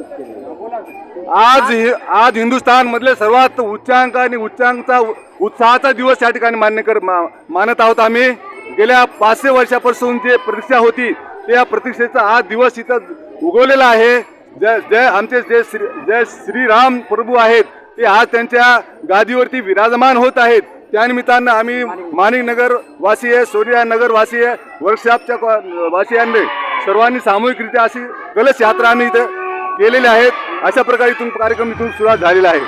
आज आज हिंदुस्थान मधले सर्वात उच्चांक आणि उच्चांकचा उत्साहाचा दिवस या ठिकाणी मान्य कर मा- मानत आहोत आम्ही. गेल्या पाचशे वर्षापासून जे प्रतीक्षा होती त्या प्रतीक्षेचा आज दिवस इथं उगवलेला आहे. जय जय आमचे जे श्री जय श्रीराम प्रभू आहेत. ते आज त्यांच्या गादीवरती विराजमान होत आहेत. त्यानिमित्तानं आम्ही माणिकनगर वासीय सोनिया नगर वासीय वर्कशॉपच्या वासियांनी सर्वांनी सामूहिकरित्या अशी कलश यात्रा आम्ही इथं केलेले आहेत. अशा प्रकारे इथून कार्यक्रम इथून सुरुवात झालेला आहे.